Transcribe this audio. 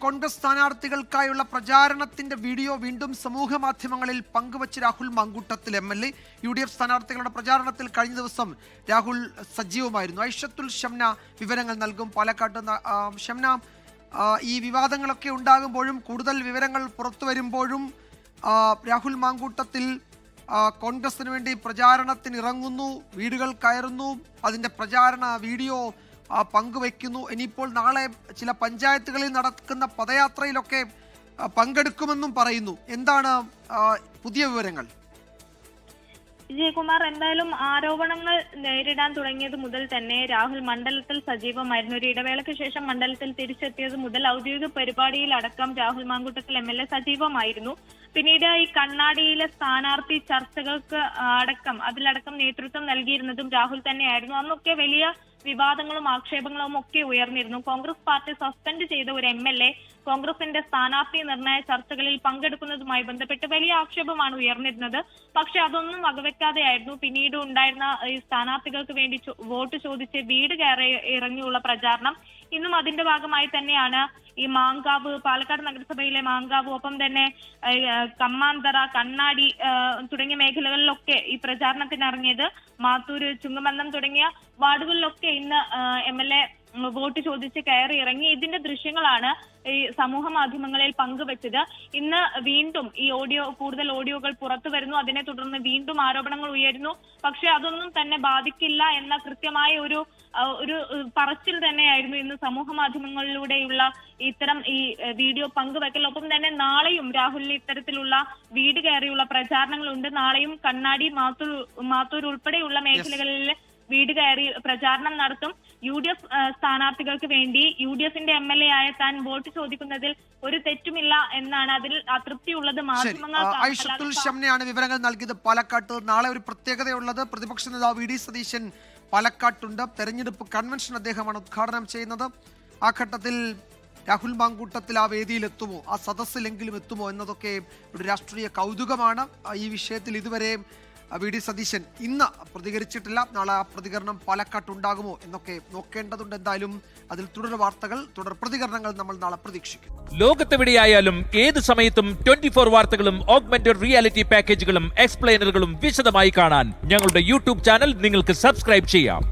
കോൺഗ്രസ് സ്ഥാനാർത്ഥികൾക്കായുള്ള പ്രചാരണത്തിന്റെ വീഡിയോ വീണ്ടും സമൂഹ മാധ്യമങ്ങളിൽ പങ്കുവച്ച് Rahul Mamkootathil M L A U D F സ്ഥാനാർത്ഥികളുടെ പ്രചാരണത്തിൽ കഴിഞ്ഞ ദിവസം രാഹുൽ സജീവമായിരുന്നു. ഐഷത്തുൽ ഷംന വിവരങ്ങൾ നൽകും. പാലക്കാട്ട് ഷംന ഈ വിവാദങ്ങളൊക്കെ ഉണ്ടാകുമ്പോഴും കൂടുതൽ വിവരങ്ങൾ പുറത്തു വരുമ്പോഴും രാഹുൽ മാങ്കൂട്ടത്തിൽ കോൺഗ്രസിന് വേണ്ടി പ്രചാരണത്തിന് ഇറങ്ങുന്നു വീടുകൾ കയറുന്നു അതിന്റെ പ്രചാരണ വീഡിയോ പങ്കുവയ്ക്കുന്നു ഇനിയിപ്പോൾ നാളെ ചില പഞ്ചായത്തുകളിൽ നടക്കുന്ന പദയാത്രയിലൊക്കെ പങ്കെടുക്കുമെന്നും പറയുന്നു. എന്താണ് പുതിയ വിവരങ്ങൾ? വിജയകുമാർ എന്തായാലും ആരോപണങ്ങൾ നേരിടാൻ തുടങ്ങിയത് മുതൽ തന്നെ രാഹുൽ മണ്ഡലത്തിൽ സജീവമായിരുന്നു. ഒരു ഇടവേളയ്ക്ക് ശേഷം മണ്ഡലത്തിൽ തിരിച്ചെത്തിയത് മുതൽ ഔദ്യോഗിക പരിപാടിയിൽ അടക്കം രാഹുൽ മാങ്കുട്ടത്തിൽ എ സജീവമായിരുന്നു. പിന്നീട് ഈ കണ്ണാടിയിലെ സ്ഥാനാർത്ഥി ചർച്ചകൾക്ക് അടക്കം അതിലടക്കം നേതൃത്വം നൽകിയിരുന്നതും രാഹുൽ തന്നെയായിരുന്നു. അന്നൊക്കെ വലിയ വിവാദങ്ങളും ആക്ഷേപങ്ങളും ഒക്കെ ഉയർന്നിരുന്നു. കോൺഗ്രസ് പാർട്ടി സസ്പെൻഡ് ചെയ്ത ഒരു എം എൽ എ കോൺഗ്രസിന്റെ സ്ഥാനാർത്ഥി നിർണയ ചർച്ചകളിൽ പങ്കെടുക്കുന്നതുമായി ബന്ധപ്പെട്ട് വലിയ ആക്ഷേപമാണ് ഉയർന്നിരുന്നത്. പക്ഷെ അതൊന്നും വകവെക്കാതെയായിരുന്നു. പിന്നീട് ഉണ്ടായിരുന്ന ഈ സ്ഥാനാർത്ഥികൾക്ക് വേണ്ടി വോട്ട് ചോദിച്ച് വീട് കയറി ഇറങ്ങിയുള്ള പ്രചാരണം ഇന്നും അതിന്റെ ഭാഗമായി തന്നെയാണ്. ഈ മാങ്കാവ് പാലക്കാട് നഗരസഭയിലെ മാങ്കാവ് ഒപ്പം തന്നെ കമ്മാന്തറ കണ്ണാടി തുടങ്ങിയ മേഖലകളിലൊക്കെ ഈ പ്രചാരണത്തിനിറങ്ങിയത് മാത്തൂര് ചുങ്കമന്നം തുടങ്ങിയ വാർഡുകളിലൊക്കെ ഇന്ന് എം എൽ എ വോട്ട് ചോദിച്ച് കയറി ഇറങ്ങി ഇതിന്റെ ദൃശ്യങ്ങളാണ് ഈ സമൂഹ മാധ്യമങ്ങളിൽ പങ്കുവച്ചത്. ഇന്ന് വീണ്ടും ഈ ഓഡിയോ കൂടുതൽ ഓഡിയോകൾ പുറത്തു വരുന്നു. അതിനെ തുടർന്ന് വീണ്ടും ആരോപണങ്ങൾ ഉയരുന്നു. പക്ഷെ അതൊന്നും തന്നെ ബാധിക്കില്ല എന്ന കൃത്യമായ ഒരു ഒരു പറച്ചിൽ തന്നെയായിരുന്നു ഇന്ന് സമൂഹ മാധ്യമങ്ങളിലൂടെയുള്ള ഇത്തരം ഈ വീഡിയോ പങ്കുവെക്കൽ. ഒപ്പം തന്നെ നാളെയും രാഹുലിന് ഇത്തരത്തിലുള്ള വീട് കയറിയുള്ള പ്രചാരണങ്ങളുണ്ട്. നാളെയും കണ്ണാടി മാത്തൂർ മാത്തൂർ ഉൾപ്പെടെയുള്ള മേഖലകളിൽ വീട് കയറി പ്രചാരണം നടത്തും. യു ഡി എഫ് സ്ഥാനാർത്ഥികൾക്ക് വേണ്ടി യു ഡി എഫിന്റെ എം എൽ എ ആയ താൻ വോട്ട് ചോദിക്കുന്നതിൽ ഒരു തെറ്റുമില്ല എന്നാണ് അതിൽ അതൃപ്തിയുള്ളത് മാധ്യമങ്ങൾ ഷംനയാണ് വിവരങ്ങൾ നൽകിയത് പാലക്കാട്ട്. നാളെ ഒരു പ്രത്യേകതയുള്ളത് പ്രതിപക്ഷ നേതാവ് വി ഡി സതീശൻ പാലക്കാട്ടുണ്ട്. തെരഞ്ഞെടുപ്പ് കൺവെൻഷൻ അദ്ദേഹമാണ് ഉദ്ഘാടനം ചെയ്യുന്നത്. ആ ഘട്ടത്തിൽ രാഹുൽ മാങ്കൂട്ടത്തിൽ ആ വേദിയിൽ എത്തുമോ? ആ സദസ്സിലെങ്കിലും എത്തുമോ എന്നതൊക്കെ ഒരു രാഷ്ട്രീയ കൗതുകമാണ്. ഈ വിഷയത്തിൽ ഇതുവരെ വി ഡി സതീശൻ ഇന്ന് പ്രതികരിച്ചിട്ടില്ല. നാളെ ആ പ്രതികരണം പാലക്കാട്ടുണ്ടാകുമോ എന്നൊക്കെ നോക്കേണ്ടതുണ്ട് എന്തായാലും. അതിൽ തുടർ വാർത്തകൾ തുടർ പ്രതികരണങ്ങൾ നമ്മൾ നാളെ പ്രതീക്ഷിക്കുന്നു ലോകത്തെവിടെയായാലും ഏത് സമയത്തും ട്വന്റി ഫോർ വാർത്തകളും ഓഗ്മെന്റഡ് റിയാലിറ്റി പാക്കേജുകളും എക്സ്പ്ലെയിനറുകളും വിശദമായി കാണാൻ ഞങ്ങളുടെ യൂട്യൂബ് ചാനൽ നിങ്ങൾക്ക് സബ്സ്ക്രൈബ് ചെയ്യാം.